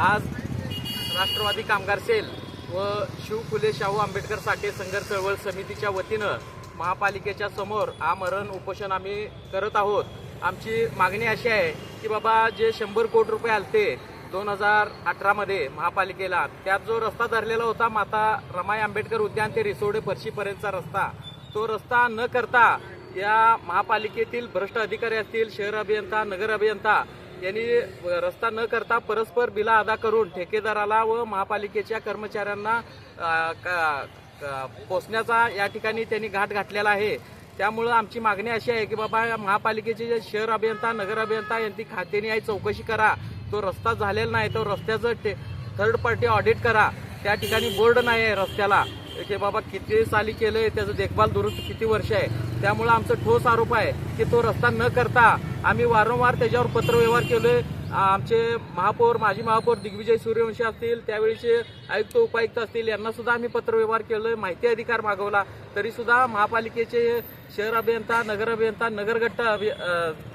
आज राष्ट्रवादी कामगार सेल व शिव फुले शाहू आंबेडकर साठे संघर्ष चळवळ समितीच्या वतीनं महापालिकेच्या समोर आमरण उपोषण आम्ही करत आहोत. आमची मागणी अशी आहे की बाबा जे शंभर कोटी रुपये आलते दोन हजार अठरामध्ये महापालिकेला त्यात जो रस्ता धरलेला होता माता रमाई आंबेडकर उद्यान ते रिसोडे पर्शीपर्यंतचा रस्ता तो रस्ता न करता या महापालिकेतील भ्रष्ट अधिकारी असतील शहर अभियंता नगर अभियंता यांनी रस्ता न करता परस्पर बिला अदा करून ठेकेदाराला व महापालिकेच्या कर्मचाऱ्यांना का- पोचण्याचा या ठिकाणी त्यांनी घाट घातलेला आहे. त्यामुळं आमची मागणी अशी आहे की बाबा महापालिकेचे जे शहर अभियंता नगर अभियंता यांची खात्याने आहे चौकशी करा. तो रस्ता झालेला नाही तो रस्त्याचं टे थर्ड पार्टी ऑडिट करा. त्या ठिकाणी बोर्ड नाही आहे रस्त्याला. की बाबा किती साली केलंय त्याचं देखभाल दुरुस्त किती वर्ष आहे. त्यामुळं आमचं ठोस आरोप आहे की तो रस्ता न करता आम्ही वारंवार त्याच्यावर पत्रव्यवहार केलोय. आमचे महापौर माजी महापौर दिग्विजय सूर्यवंशी असतील त्यावेळीचे आयुक्त उपायुक्त असतील यांना सुद्धा आम्ही पत्रव्यवहार केलोय माहिती अधिकार मागवला. तरी सुद्धा महापालिकेचे शहर अभियंता नगर अभियंता नगरगट्ट अभि-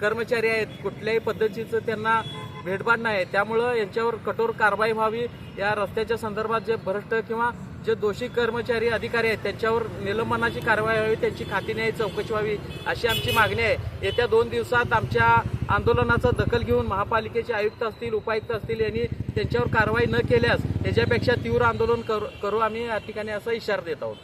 कर्मचारी आहेत. कुठल्याही पद्धतीचं त्यांना भेटभाड नाही. त्यामुळं यांच्यावर कठोर कारवाई व्हावी. या रस्त्याच्या संदर्भात जे भ्रष्ट किंवा जे दोषी कर्मचारी अधिकारी आहेत त्यांच्यावर निलंबनाची कारवाई व्हावी त्यांची खाती न्याय चौकशी व्हावी अशी आमची मागणी आहे. येत्या दोन दिवसात आमच्या आंदोलनाचा दखल घेऊन महापालिकेचे आयुक्त असतील उपायुक्त असतील यांनी त्यांच्यावर कारवाई न केल्यास याच्यापेक्षा तीव्र आंदोलन करू करू आम्ही या ठिकाणी असा इशारा देत आहोत.